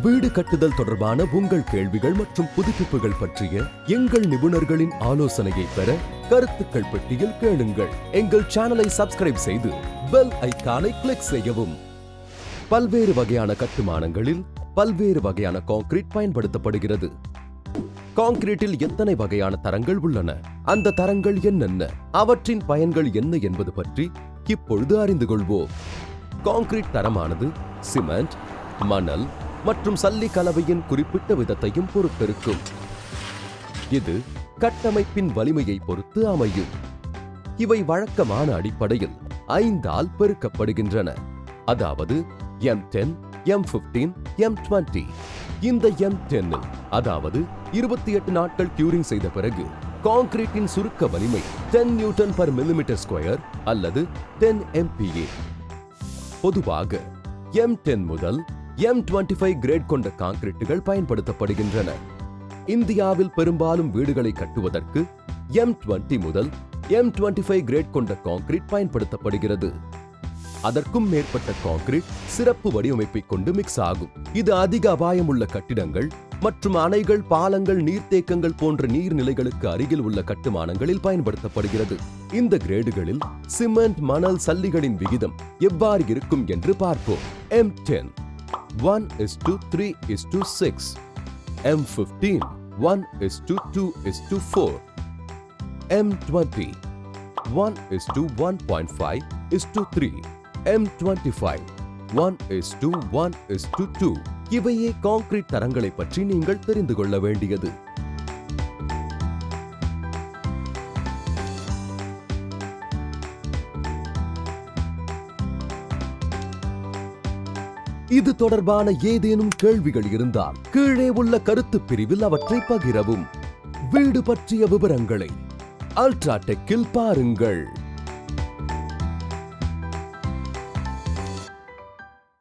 வீடு கட்டுதல் தொடர்பான உங்கள் கேள்விகள் மற்றும் புதுப்பிப்புகள் பற்றிய எங்கள் நிபுணர்களின் ஆலோசனையை பெற கருத்துக்கள் பெட்டியில் கேளுங்கள். எங்கள் சேனலை சப்ஸ்கிரைப் செய்து பெல் ஐக்கானை கிளிக் செய்யவும். பல்வேறு வகையான கட்டுமானங்களில் பல்வேறு வகையான கான்கிரீட் பயன்படுத்தப்படுகிறது. கான்கிரீட்டில் எத்தனை வகையான தரங்கள் உள்ளன? அந்த தரங்கள் என்னென்ன? அவற்றின் பயன்கள் என்ன என்பது பற்றி இப்பொழுது அறிந்து கொள்வோம். கான்கிரீட் தரமானது சிமெண்ட் மணல் மற்றும் சல்லி கலவையின் குறிப்பிட்ட விதத்தையும் பொறுத்திருக்கும். இது கட்டமைப்பின் வலிமையை பொறுத்து அமையும். இவை வழக்கமான அடிப்படையில் ஐந்தால் பெருக்கப்படுகின்றன. அதாவது M ten M fifteen M twenty இந்த எம் டென்னில் அதாவது இருபத்தி எட்டு நாட்கள் கியூரிங் செய்த பிறகு கான்கிரீட்டின் சுருக்க வலிமை ten newton per millimetre square அல்லது டென் எம்பிஏ பொதுவாக எம் டென் முதல் எம் டுவெண்ட்டி ஃபைவ் கிரேட் கொண்ட காங்கிரீட்டுகள் பயன்படுத்தப்படுகின்றன. இந்தியாவில் பெரும்பாலும் வீடுகளை கட்டுவதற்கு எம் டுவெண்ட்டி முதல் எம் டுவெண்ட்டி ஃபைவ் கிரேட் கொண்ட காங்கிரீட் பயன்படுத்தப்படுகிறது. அதற்கும் மேற்பட்ட காங்கிரீட் சிறப்பு வடிவமைப்பை கொண்டு மிக்ஸ் ஆகும். இது அதிக அபாயமுள்ள கட்டிடங்கள் மற்றும் அணைகள் பாலங்கள் நீர்த்தேக்கங்கள் போன்ற நீர்நிலைகளுக்கு அருகில் உள்ள கட்டுமானங்களில் பயன்படுத்தப்படுகிறது. இந்த கிரேடுகளில் சிமெண்ட் மணல் சல்லிகளின் விகிதம் எவ்வாறு இருக்கும் என்று பார்ப்போம். M ten one is to three is to six M fifteen one is to two is to four M twenty one is to one point five is to three M twenty five one is to one is to two concrete தரங்களை பற்றி நீங்கள் தெரிந்து கொள்ள வேண்டியது. இது தொடர்பான ஏதேனும் கேள்விகள் இருந்தால் கீழே உள்ள கருத்து பிரிவில் அவற்றை பகிரவும். வீடு பற்றிய விவரங்களை அல்ட்ராடெக்கில் பாருங்கள்.